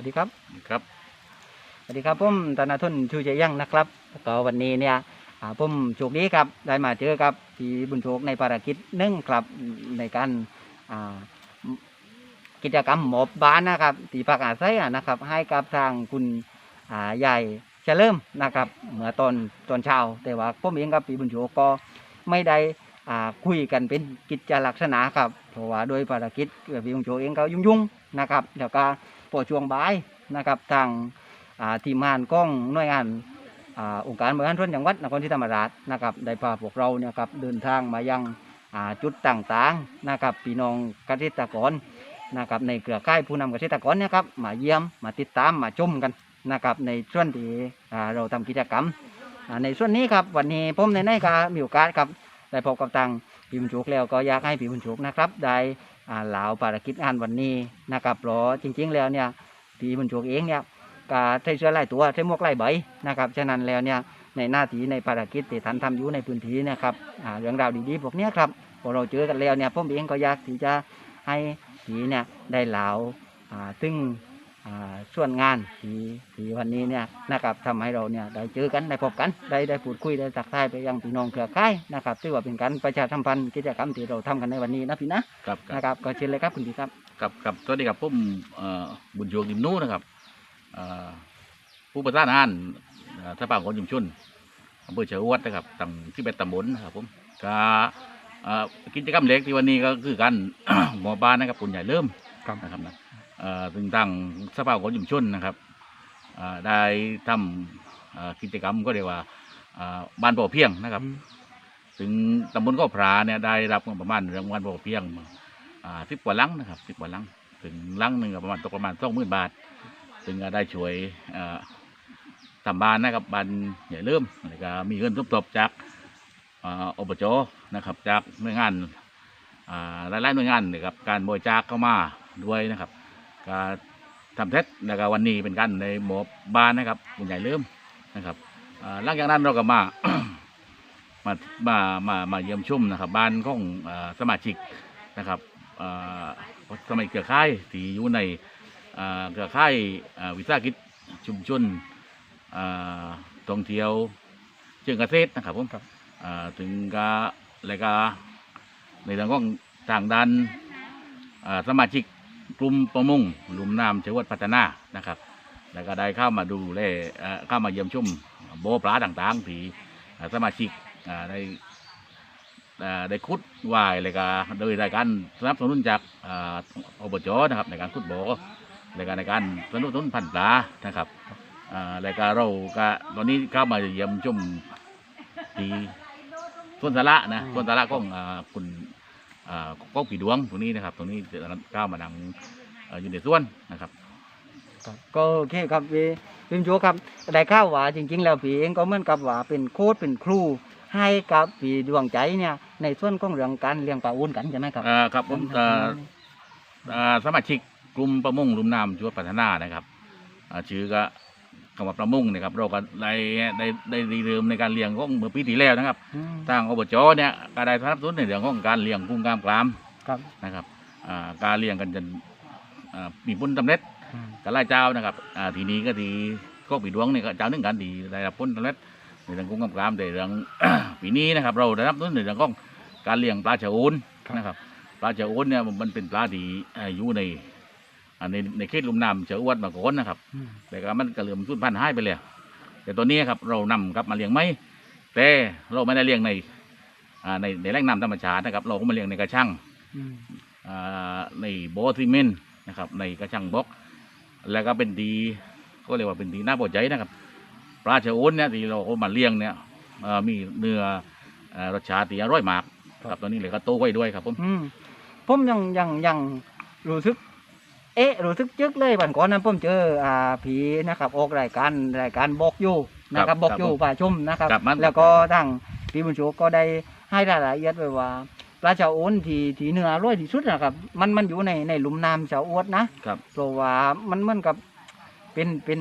วัสดีครับครับสวัสดีครับผมธนาทุนชูใจยั่งนะครับก็วันนี้เนี่ยอ่าผมโชคดีครับได้มาเจอกับพี่บุญโชคในภารกิจหนึ่งครับในการอ่ากิจกรรมหมอบบ้านนะครับตีพักอาศัยอะนะครับ ให้กับทางคุณอ่าใหญ่เฉลิมนะครับเมื่อตอนตอนเช้าแต่ว่าผมเองกับพี่บุญโชคก็ไม่ได้อ่าคุยกันเป็นกิจลักษณะครับเพราะว่าโดยภารกิจพี่บุญโชคเองก็ยุ่งๆนะครับแล้วก็ พอช่วงบ่ายนะครับทางทีมงานกล้องหน่วยงานองค์การบริหารส่วนจังหวัดนครศรีธรรมราชนะครับได้พาพวกเราเนี่ยครับเดินทางมายังจุดต่างๆนะครับพี่น้องเกษตรกรนะครับในเครือข่ายผู้นำเกษตรกรเนี่ยครับมาเยี่ยมมาติดตามมาชมกันนะครับในส่วนที่เราทำกิจกรรมในส่วนนี้ครับวันนี้ผมในในก็มีโอกาสครับได้พบกับทาง พี่บุญโชคแล้วก็อยากให้พี่บุญโชคนะครับได้อ่าเหลาภารกิจงานวันนี้นะครับเพราะจริง ๆ แล้วเนี่ยพี่บุญโชคเองเนี่ยกาใส่เสื้อลายตัวใส่หมวกลายใบนะครับฉะนั้นแล้วเนี่ยในหน้าที่ในภารกิจที่ท่านทำอยู่ในพื้นที่นะครับอ่าเรื่องราวดีๆพวกเนี้ยครับพอเราเจอกันแล้วเนี่ยผมเองก็อยากที่จะให้ผีเนี่ยได้เหลาอ่าซึ่ง ส่วนงานผีผีวันนี้เนี่ยนะครับทำให้เราเนี่ยได้เจอกันได้พบกันได้ได้พูดคุยได้ตักทายไปยังพี่น้องเครือข่ายนะครับถือว่าเป็นการประชาสัมพันธ์กิจกรรมที่เราทำกันในวันนี้นะพี่นะครับครับนะครับก็เชิญเลยครับคุณพี่ครับครับครับสวัสดีครับผมเอ่อบุญโยงดิมนู้นะครับเอ่อผู้ประสานงานเอ่อสภาของชุมชนอำเภอเชียงวัดนะครับตั้งที่เป็นตำบลนะครับผมก็เอ่อกิจกรรมเล็กที่วันนี้ก็คือการหมอบ้านนะครับคุณใหญ่เริ่มครับนะครับนะเอ่อ ถึงตั้งสภาของชุมชนนะครับเอ่อได้ทำเอ่อกิจกรรมก็เรียกว่าเอ่อบ้านป่อเพียงนะครับ ถึงตำบลก็พราเนี่ยได้รับเงินประมาณรางวัลบ่อเพียงอ่าสิบกว่าลังนะครับสิบกว่าลัง ถึงลังหนึ่งก็ประมาณตกประมาณสองหมื่นบาท ถึงก็ได้ช่วยอ่าทำบ้านนะครับบ้านใหญ่เริ่มแล้วก็มีเงินทบทบจากอ่าอบจนะครับจากหน่วยงานอ่าหลายๆหน่วยงานนะครับการบริจาคเข้ามาด้วยนะครับ ก็ทำเท็จแล้วก็วันนี้เป็นการในหมอบบ้านนะครับคุณใหญ่เริ่มนะครับอ่าหลังจากนั้นเราก็มา มามามามาเยี่ยมชมนะครับ บ้านของอ่าสมาชิกนะครับอ่าสมัยเครือข่ายที่อยู่ในอ่าเครือข่ายอ่าวิสาหกิจชุมชนอ่าท่องเที่ยวเชิงเกษตรนะครับผมครับอ่าถึงก็แล้วก็ในทางของทางด้านอ่าสมาชิก กลุ่มประมงลุ่มน้ำเชวัดพัฒนานะครับ แล้วก็ได้เข้ามาดูแลเอ่อเข้ามาเยี่ยมชมโบปลาต่างๆที่สมาชิกอ่าได้อ่าได้คุดวายเลยก็โดยรายการสนับสนุนจากอ่าอบจนะครับ ในการคุดโบ่อในการในการสนับสนุนพันธุ์ปลานะครับอ่ารายการเราก็ตอนนี้เข้ามาเยี่ยมชมที่สวนสาระนะอืมสวนสาระของอ่าคุณ ก้องผีดวงตรงนี้นะครับ ตรงนี้ก้าวมานังเอ่ออยู่ในสวนนะครับครับก็โอเคครับพี่พิมโจครับได้ข่าวว่าจริง ๆ แล้วพี่เองก็เหมือนกับว่าเป็นโค้ชเป็นครู ให้กับพี่ดวงใจเนี่ย ในส่วนของเรื่องการเลี้ยงปลาอุ่นกันใช่ไหมครับอ่าครับผมเอ่ออ่าสมาชิกกลุ่มประมงลุ่มน้ำชัวพัฒนานะครับอ่าชื่อก็ คำว่าประมงนะครับเราก็ได้ได้ได้ได้เริ่มในการเลี้ยงของเมื่อปีที่แล้วนะครับอืมทางอบจเนี่ยก็ได้สนับสนุนในเรื่องของการเลี้ยงกุ้งกล้ามกรามครับนะครับอ่าการเลี้ยงกันจนอ่ามีผลสำเร็จอืมกันหลายเจ้านะครับอ่าทีนี้ก็ทีก็ปีดวงนี่ก็เจ้าหนึ่งกันดีได้รับผลสำเร็จในเรื่องกุ้งกล้ามกรามในเรื่องปีนี้นะครับ เราได้รับสนุนในเรื่องของการเลี้ยงปลาเฉาอูนนะครับปลาเจ้าอ้วนเนี่ยมันเป็นปลาที่เอ่ออยู่ใน อ่าในในเขตลุ่มน้ำเจ้าอ้วนมาก่อนนะครับอืมแต่ก็มันก็เริ่มสูญพันธุ์หายไปแล้วแต่ตัวนี้ครับเรานำกลับมาเลี้ยงไหมแต่เราไม่ได้เลี้ยงในอ่าในในแหล่งน้ำธรรมชาตินะครับ เราก็มาเลี้ยงในกระชังอืมอ่าในโบอซีเมนต์นะครับ ในกระชังบล็อก แล้วก็เป็นดีก็เรียกว่าเป็นดีน่าพอใจนะครับปลาเจ้าอ้วนเนี่ยที่เราเอามาเลี้ยงเนี่ยเอ่อมีเนื้อเอ่อรสชาติที่อร่อยมากครับตัวนี้เลยก็โตไว้ด้วยครับผมอืมผมยังยังยังรู้สึก เอ๊ะรู้สึกจึกเลยวันก่อนนั้นผมเจออ่าผีนะครับออกรายการรายการบอกอยู่นะคครัรับบบอกครับอยู่ผมป่าชุ่มนะครับ ครับมัน แล้วก็ทางพี่บุญโชคก็ได้ให้รายละเอียดไว้ว่าปลาชาวอ้วนที่ที่เนื้ออร่อยที่สุดนะครับ มันมันอยู่ในในหลุมน้ำชาวอ้วนนะครับ เพราะว่ามันเหมือนกับเป็นเป็น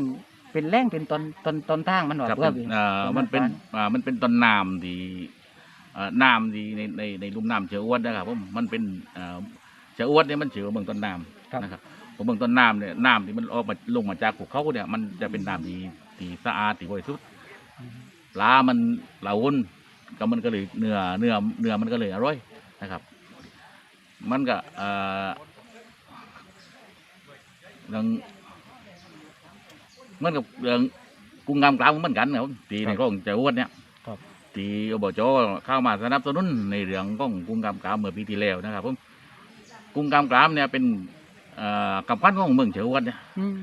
เป็นแร่งเป็นตอนตอนตอนทางมันหวาครับเพื่อเป็นพี่เอ่อประมาณมันเป็นนั้นอ่ามันเป็นต้นน้ำที่เอ่อน้ำที่ในในในลุ่มน้ำเชืออ้วนนะครับผมมันเป็นเอ่อ เชืออ้วนเนี่ยมันเชือเมืองต้นน้ำนะครับผมเบื้องต้นน้ำเนี่ยน้ำที่มันออกมาลงมาจากภูเขาเนี่ย มันจะเป็นน้ำที่ที่สะอาดที่บริสุทธิ์ปลามันเหลาวนก็มันก็เลยเนื้อเนื้อเนื้อมันก็เลยอร่อยนะครับ มันก็เอ่อเรื่องเหมันกับเรื่องกุ้งงามกลางเหมือนกันนะครับตีในกล้องจะอ้วนเนี่ยครับตีอบจเข้ามาสนับสนุนในเรื่องของกุ้งกามกรามเมื่อปีที่แล้วนะครับผม กุ้งกามกรามเนี่ยเป็นเอ่อกำพันของเมืองเฉียววันเนี่ยอืม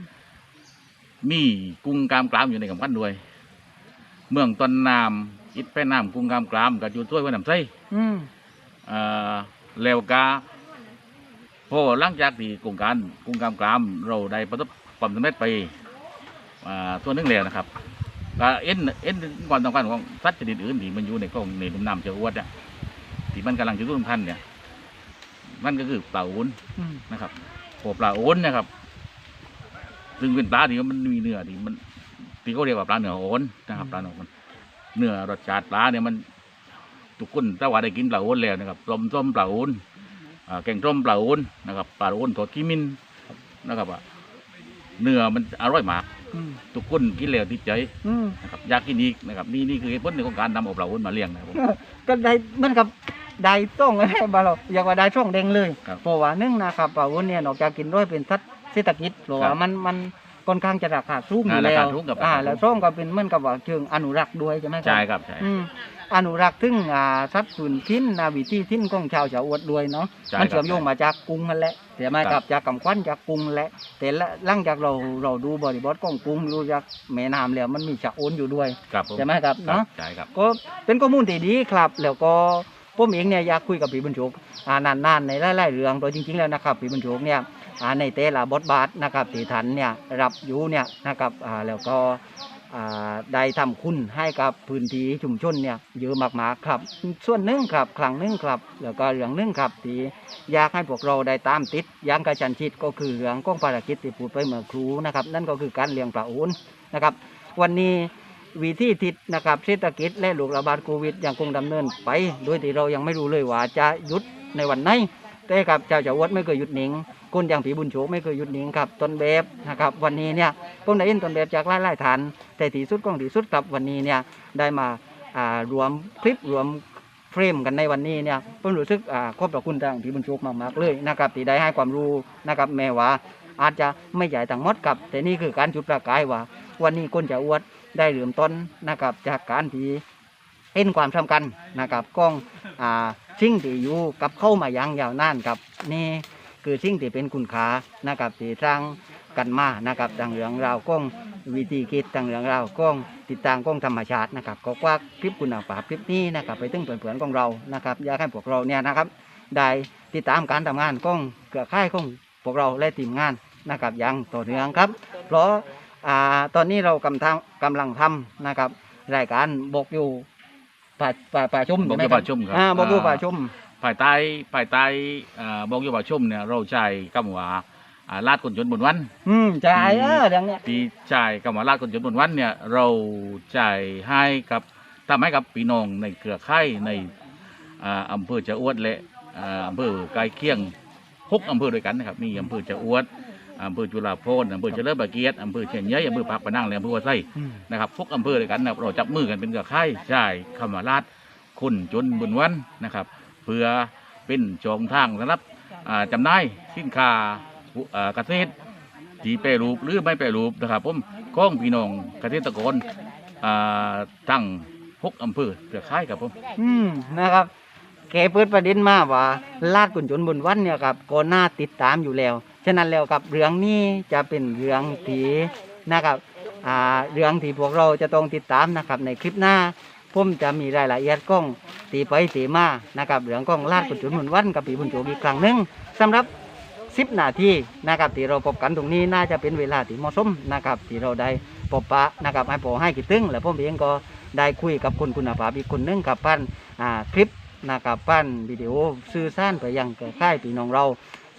มีกุ้งกามกรามอยู่ในกำพันด้วย เมืองต้นน้ำอิดแป้น้ำกุ้งกามกรามกับอยู่ช่วยวันน้ำใสอืมเอ่อแล้วกาพอหลังจากที่โครงการกุ้งกามกรามเราได้ประสบความสำเร็จไปอ่าตัวหนึงแล้วนะครับก็เอ็นเอ็นความต้องการของสัตว์ชนิดอื่นที่มันอยู่ในกล้องในลุ่มน้ำเจ้าอวดเนี่ยที่มันกำลังจะรุ่นพันธุ์เนี่ย มันก็คือปลาอุ้นอืมนะครับพวกปลาอุ้นนะครับ ซึ่งเป็นปลาที่มันมีเนื้อที่มันที่เขาเรียกว่าปลาเนื้อโอนนะครับปลาเนื้อโอนเนื้อรสชาติปลาเนี่ยมันทุกคนถ้าว่าได้กินปลาโอนแล้วนะครับต้มส้มปลาโอนอ่าแกงส้มปลาโอนนะครับปลาโอนทอดขี้มินนะครับว่าเนื้อมันอร่อยมาก อืมทุกคนกินแล้วติดใจอืมนะครับอยากกินอีกนะครับนี่นี่คือเหตุผลในของการนำเอาปลาโอนมาเลี้ยงนะครับผม ก็ได้เหมือนกับ ได้ต้องอะไรบาเราอยากว่าได้ช่องแดงเลยครับเพราะว่าหนึ่งนะครับปลาวุ้นเนี่ยนอกจากกินด้วยเป็นสัตว์เศรษฐกิจเพราะว่าครับมันมันค่อนข้างจะราคาสูงอยู่อ่าแล้ราวคาสูงกับอ่าราคาสูง แล้วช่องก็เป็นเหมือนกับว่าเชิงอนุรักษ์ด้วยใช่ไหมครัใช่ครับใช่ อืมอนุรักษ์ถึงอ่าสัตว์สูนทิ้นนาวิธีทิ้นของชาวชาวอวดด้วยเนาะใช่มันครับเชื่อมโยงมาจากกรุงนั่นแหละเสียไหมคกัรับบ จากกำควันจากกรุงแหละแต่ละหลังจากเราเราดูบริบทของกรุงรู้จากแม่น้ำแล้วมันมีชะโอนอยู่ด้วยครับผมใช่ไหมครับครับเนาะใช่ครับ ก็เป็นข้อมูลที่ดีครับ แล้วก็ ผมเองเนี่ยอยากคุยกับพี่บุญโชคอ่านานๆในหลายๆเรื่องโดยจริง ๆแล้วนะครับพี่บุญโชคเนี่ยในแต่ละบทบาทนะครับที่ท่านเนี่ยรับอยู่เนี่ยนะครับแล้วก็ได้ทำคุณให้กับพื้นที่ชุมชนเนี่ยเยอะมากๆครับ ส่วนหนึ่งครับครั้งหนึ่งครับแล้วก็เรื่องหนึ่งครับที่อยากให้พวกเราได้ตามติดย่างกระชันชิดก็คือเรื่องของภารกิจที่พูดไปเมื่อครูนะครับ นั่นก็คือการเลี้ยงปลาโอนนะครับ วันนี้ วิธีทิศนะครับเศรษฐกิจและโรคระบาดโควิดยังคงดำเนินไป โดยที่เรายังไม่รู้เลยว่าจะหยุดในวันไหนแต่ครับเจ้าจาวดไม่เคยหยุดหนิงคนอย่างผีบุญโฉไม่เคยหยุดหนิงครับต้นแบบนะครับ วันนี้เนี่ยผมได้ยินต้นแบบจากหลายๆฐาน แต่ที่สุดของที่สุดครับวันนี้เนี่ยได้มาอ่ารวมคลิปรวมเฟรมกันในวันนี้เนี่ยผมรู้สึกอ่าขอบพระคุณทางผีบุญโฉมากๆเลยนะครับที่ได้ให้ความรู้นะครับแม้ว่าอาจจะไม่ใหญ่ทั้งมดครับ แต่นี่คือการจุดประกายว่า วันนี้คนจะอวด ได้เริ่มต้นนะครับจากการที่เห็นความสำคัญนะครับกล้องอ่าสิ่งที่อยู่กับเข้ามายังยาวนานครับนี่คือสิ่งที่เป็นคุณค่านะครับที่สร้างกันมานะครับดังเรื่องราวกล้องวิธีคิดดังเรื่องราวกล้องติดตามกล้องธรรมชาตินะครับก็ว่าคลิปคุณภาพคลิปนี้นะครับไปถึงเพื่อนๆของเรานะครับอยากให้พวกเราเนี่ยนะครับได้ติดตามการทำงานกล้องเกือค่ายของพวกเราและทีมงานนะครับย่างต่อเนื่องครับ เพราะ อ่าตอนนี้เรากำทำกำลังทำนะครับ รายการบอกอยู่ป่าป่าป่าชุ่มบอกใช่อยู่ไหป่าชุ่มครับอ่าบอกอยู่อ่าป่าชุ่มภายใต้ภายใต้อ่าบอกอยู่ป่าชุ่มเนี่ยเราใช้คำว่าอ่าลาดคนจนบนวัน อืมใช่อืมเออเรื่องเนี้ยที่จ่ายคำว่าลาดคนจนบนวันเนี่ย เราจ่ายให้กับทำให้กับพี่น้องในเครือข่ายในอ่าอำเภอจะอวดและอ่าอำเภอใกล้เคียงหกอำเภอด้วยกันนะครับมีอำเภอจะอวด อำเภอจุฬาภรณ์อำเภอเจริญบาเกียรติอำเภอเชียงใหญ่อำเภอปากปนังและอำเภอหัวไส้นะครับพวกอำเภอด้วยกันนะครับเราจับมือกันเป็นเครือข่ายจ่ายคำว่าลาดคนจนบนวันนะครับ เพื่อเป็นช่องทางสำหรับอ่าจำหน่ายสินค้าอ่าเกษตรที่แปรรูปหรือไม่แปรรูปนะครับผมก้องพี่น้องเกษตรกรอ่าทั้งหกอำเภอเครือข่ายครับผม อืมนะครับแกเปิดประเด็นมาว่าลาดกุญจนบนวันเนี่ยครับก็น่าติดตามอยู่แล้ว ฉะนั้นแล้วครับเรื่องนี้จะเป็นเรื่องทีนะครับเรื่องที่พวกเราจะต้องติดตามนะครับในคลิปหน้าผมจะมีรายละเอียดกล้องตีไปตีมานะครับเรื่องกล้องลาดกุญจนบนวันกับปีบุญโจอีกครั้งหนึ่งสำหรับ10นาทีนะครับที่เราพบกันตรงนี้น่าจะเป็นเวลาที่เหมาะสมนะครับที่เราได้พบปะนะครับให้พอให้กิตึงและผมเองก็ได้คุยกับคนคุณภาพอีกคนนึงกับปั้นคลิปนะครับปั้นวิดีโอสื่อสารไปยังแก่ค่ายพี่น้องเรา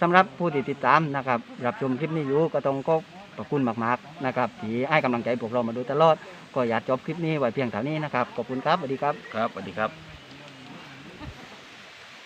สำหรับผู้ที่ติดตามนะครับรับชมคลิปนี้อยู่ก็ต้องก็ขอบคุณมากๆนะครับที่ให้กำลังใจพวกเรามาโดยตลอด ก็อยากจบคลิปนี้ไว้เพียงเท่านี้นะครับขอบคุณครับสวัสดีครับ ครับสวัสดีครับ